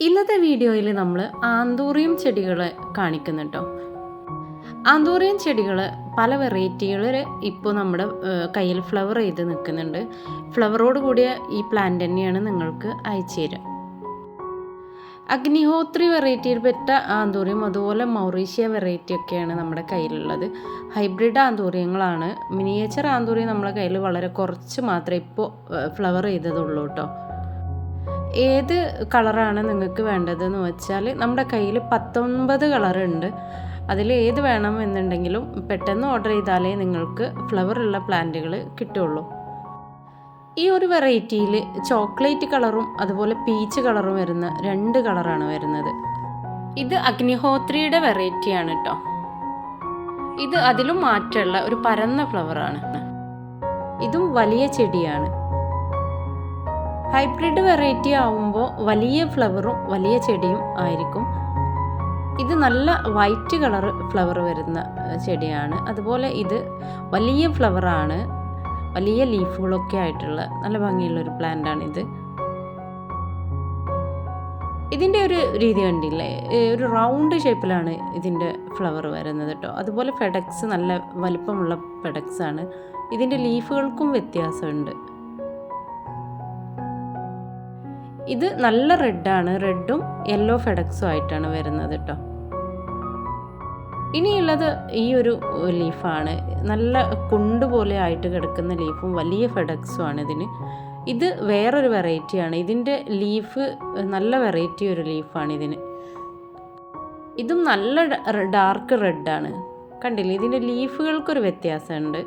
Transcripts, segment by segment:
ഇന്നത്തെ വീഡിയോയിൽ നമ്മൾ ആന്തൂറിയം ചെടികൾ കാണിക്കുന്നുണ്ടോ ആന്തൂറിയം ചെടികൾ പല വെറൈറ്റികളിൽ ഇപ്പോൾ നമ്മുടെ കയ്യിൽ ഫ്ലവർ ചെയ്ത് നിൽക്കുന്നുണ്ട്. ഫ്ലവറോട് കൂടിയ ഈ പ്ലാന്റ് തന്നെയാണ് നിങ്ങൾക്ക് അയച്ചു തരിക അഗ്നിഹോത്രി വെറൈറ്റിയിൽ പെട്ട ആന്തൂറിയം അതുപോലെ മൗറീഷ്യ വെറൈറ്റി ഒക്കെയാണ് നമ്മുടെ കയ്യിലുള്ളത്. ഹൈബ്രിഡ് ആന്തൂറിയങ്ങളാണ്. മിനിയേച്ചർ ആന്തൂറിയം നമ്മുടെ കയ്യിൽ വളരെ കുറച്ച് മാത്രമേ ഇപ്പോൾ ഫ്ലവർ ചെയ്തതുള്ളൂ കേട്ടോ ഏത് കളറാണ് നിങ്ങൾക്ക് വേണ്ടതെന്ന് വെച്ചാൽ നമ്മുടെ കയ്യിൽ പത്തൊൻപത് കളറുണ്ട്. അതിൽ ഏത് വേണം എന്നുണ്ടെങ്കിലും പെട്ടെന്ന് ഓർഡർ ചെയ്താലേ നിങ്ങൾക്ക് ഫ്ലവർ ഉള്ള പ്ലാന്റുകൾ കിട്ടുള്ളൂ ഈ ഒരു വെറൈറ്റിയിൽ ചോക്ലേറ്റ് കളറും അതുപോലെ പീച്ച് കളറും വരുന്ന രണ്ട് കളറാണ് വരുന്നത്. ഇത് അഗ്നിഹോത്രിയുടെ വെറൈറ്റിയാണ് കേട്ടോ. ഇത് അതിലും മാറ്റമുള്ള ഒരു പരന്ന ഫ്ലവറാണ്. ഇതും വലിയ ചെടിയാണ്. ഹൈബ്രിഡ് വെറൈറ്റി ആവുമ്പോൾ വലിയ ഫ്ലവറും വലിയ ചെടിയും ആയിരിക്കും. ഇത് നല്ല വൈറ്റ് കളർ ഫ്ലവർ വരുന്ന ചെടിയാണ്. അതുപോലെ ഇത് വലിയ ഫ്ലവറാണ് വലിയ ലീഫുകളൊക്കെ ആയിട്ടുള്ള നല്ല ഭംഗിയുള്ള ഒരു ഇത്. ഇതിന്റെ ഒരു രീതി കണ്ടില്ലേ? ഒരു റൗണ്ട് ഷേപ്പിലാണ് ഇതിന്റെ ഫ്ലവർ വരുന്നത് കേട്ടോ അതുപോലെ ഫെഡക്സ് നല്ല വലുപ്പമുള്ള ഫെഡക്സ് ആണ്. ഇതിന്റെ ലീഫുകൾക്കും വ്യത്യാസമുണ്ട്. ഇത് നല്ല റെഡാണ്. റെഡും യെല്ലോ ഫെഡക്സും ആയിട്ടാണ് വരുന്നത് കേട്ടോ ഇനിയുള്ളത് ഈ ഒരു ലീഫാണ് നല്ല കുണ്ട് പോലെ ആയിട്ട് കിടക്കുന്ന ലീഫും വലിയ ഫെഡക്സും ആണ് ഇതിന്. ഇത് വേറൊരു വെറൈറ്റിയാണ് ഇതിന്റെ ലീഫ് നല്ല വെറൈറ്റി ഒരു ലീഫാണ് ഇതിന്. ഇതും നല്ല ഡാർക്ക് റെഡാണ് കണ്ടില്ലേ? ഇതിന്റെ ലീഫുകൾക്കൊരു വ്യത്യാസമുണ്ട്.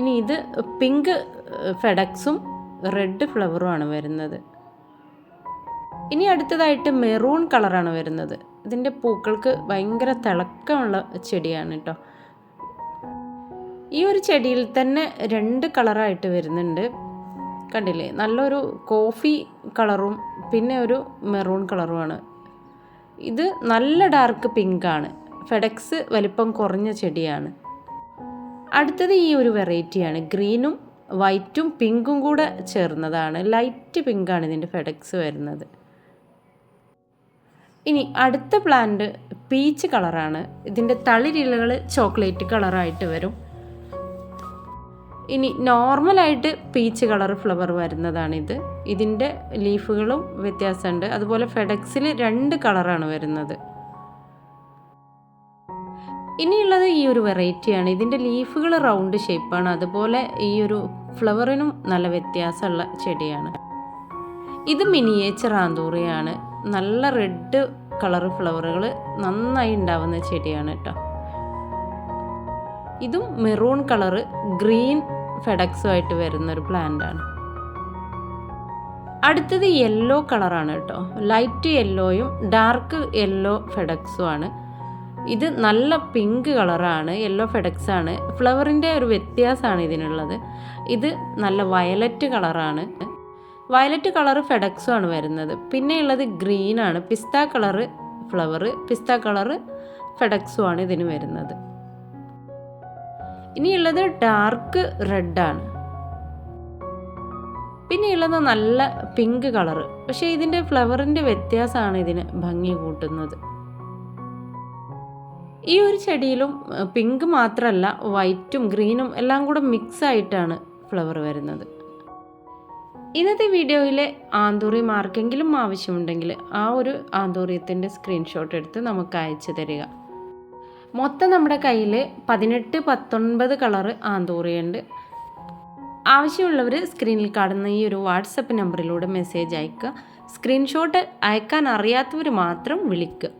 ഇനി ഇത് പിങ്ക് ഫെഡക്സും റെഡ് ഫ്ലവറുമാണ് വരുന്നത്. ഇനി അടുത്തതായിട്ട് മെറൂൺ കളറാണ് വരുന്നത്. ഇതിന്റെ പൂക്കൾക്ക് ഭയങ്കര തിളക്കമുള്ള ചെടിയാണ് കേട്ടോ ഈ ഒരു ചെടിയിൽ തന്നെ രണ്ട് കളറായിട്ട് വരുന്നുണ്ട്. കണ്ടില്ലേ? നല്ലൊരു കോഫി കളറും പിന്നെ ഒരു മെറൂൺ കളറുമാണ്. ഇത് നല്ല ഡാർക്ക് പിങ്കാണ്. ഫെഡക്സ് വലിപ്പം കുറഞ്ഞ ചെടിയാണ്. അടുത്തത് ഈ ഒരു വെറൈറ്റിയാണ്. ഗ്രീനും വൈറ്റും പിങ്കും കൂടെ ചേർന്നതാണ്. ലൈറ്റ് പിങ്കാണ് ഇതിന്റെ ഫെഡക്സ് വരുന്നത്. ഇനി അടുത്ത പ്ലാന്റ് പീച്ച് കളറാണ്. ഇതിന്റെ തളിരിലകൾ ചോക്ലേറ്റ് കളറായിട്ട് വരും. ഇനി നോർമലായിട്ട് പീച്ച് കളർ ഫ്ലവർ വരുന്നതാണിത്. ഇതിന്റെ ലീഫുകളും വ്യത്യാസമുണ്ട്. അതുപോലെ ഫെഡക്സിൽ രണ്ട് കളറാണ് വരുന്നത്. ഇനിയുള്ളത് ഈ ഒരു വെറൈറ്റിയാണ് ഇതിന്റെ ലീഫുകൾ റൗണ്ട് ഷേപ്പാണ് അതുപോലെ ഈ ഒരു ഫ്ലവറിനും നല്ല വ്യത്യാസമുള്ള ചെടിയാണ്. ഇത് മിനിയേച്ചർ ആന്തൂറിയാണ്. നല്ല റെഡ് കളർ ഫ്ലവറുകൾ നന്നായി ഉണ്ടാവുന്ന ചെടിയാണ് കേട്ടോ ഇതും മെറൂൺ കളറ് ഗ്രീൻ ഫെഡക്സുമായിട്ട് വരുന്ന ഒരു പ്ലാന്റാണ് അടുത്തത് യെല്ലോ കളറാണ് കേട്ടോ ലൈറ്റ് യെല്ലോയും ഡാർക്ക് യെല്ലോ ഫെഡക്സും ആണ്. ഇത് നല്ല പിങ്ക് കളറാണ് യെല്ലോ ഫെഡക്സ് ആണ്. ഫ്ലവറിന്റെ ഒരു വ്യത്യാസമാണ് ഇതിനുള്ളത്. ഇത് നല്ല വയലറ്റ് കളറാണ്. വയലറ്റ് കളർ ഫെഡക്സും ആണ് വരുന്നത്. പിന്നെ ഉള്ളത് ഗ്രീൻ ആണ്. പിസ്ത കളറ് ഫ്ലവർ പിസ്ത കളറ് ഫെഡക്സും ആണ് ഇതിന് വരുന്നത്. ഇനിയുള്ളത് ഡാർക്ക് റെഡാണ് പിന്നെയുള്ളത് നല്ല പിങ്ക് കളറ് പക്ഷേ ഇതിന്റെ ഫ്ലവറിന്റെ വ്യത്യാസമാണ് ഇതിന് ഭംഗി കൂട്ടുന്നത്. ഈ ഒരു ചെടിയിലും പിങ്ക് മാത്രമല്ല വൈറ്റും ഗ്രീനും എല്ലാം കൂടെ മിക്സ് ആയിട്ടാണ് ഫ്ലവർ വരുന്നത്. ഇന്നത്തെ വീഡിയോയിലെ ആന്തൂറി മാർക്കെങ്കിലും ആവശ്യമുണ്ടെങ്കിൽ ആ ഒരു ആന്തൂറിയത്തിന്റെ സ്ക്രീൻഷോട്ട് എടുത്ത് നമുക്ക് അയച്ചു തരിക. മൊത്തം നമ്മുടെ കയ്യിൽ പതിനെട്ട് പത്തൊൻപത് കളറ് ആന്തൂറിയുണ്ട് ആവശ്യമുള്ളവർ സ്ക്രീനിൽ കാണുന്ന ഈ ഒരു വാട്സപ്പ് നമ്പറിലൂടെ മെസ്സേജ് അയക്കുക. സ്ക്രീൻഷോട്ട് അയക്കാൻ അറിയാത്തവർ മാത്രം വിളിക്കുക.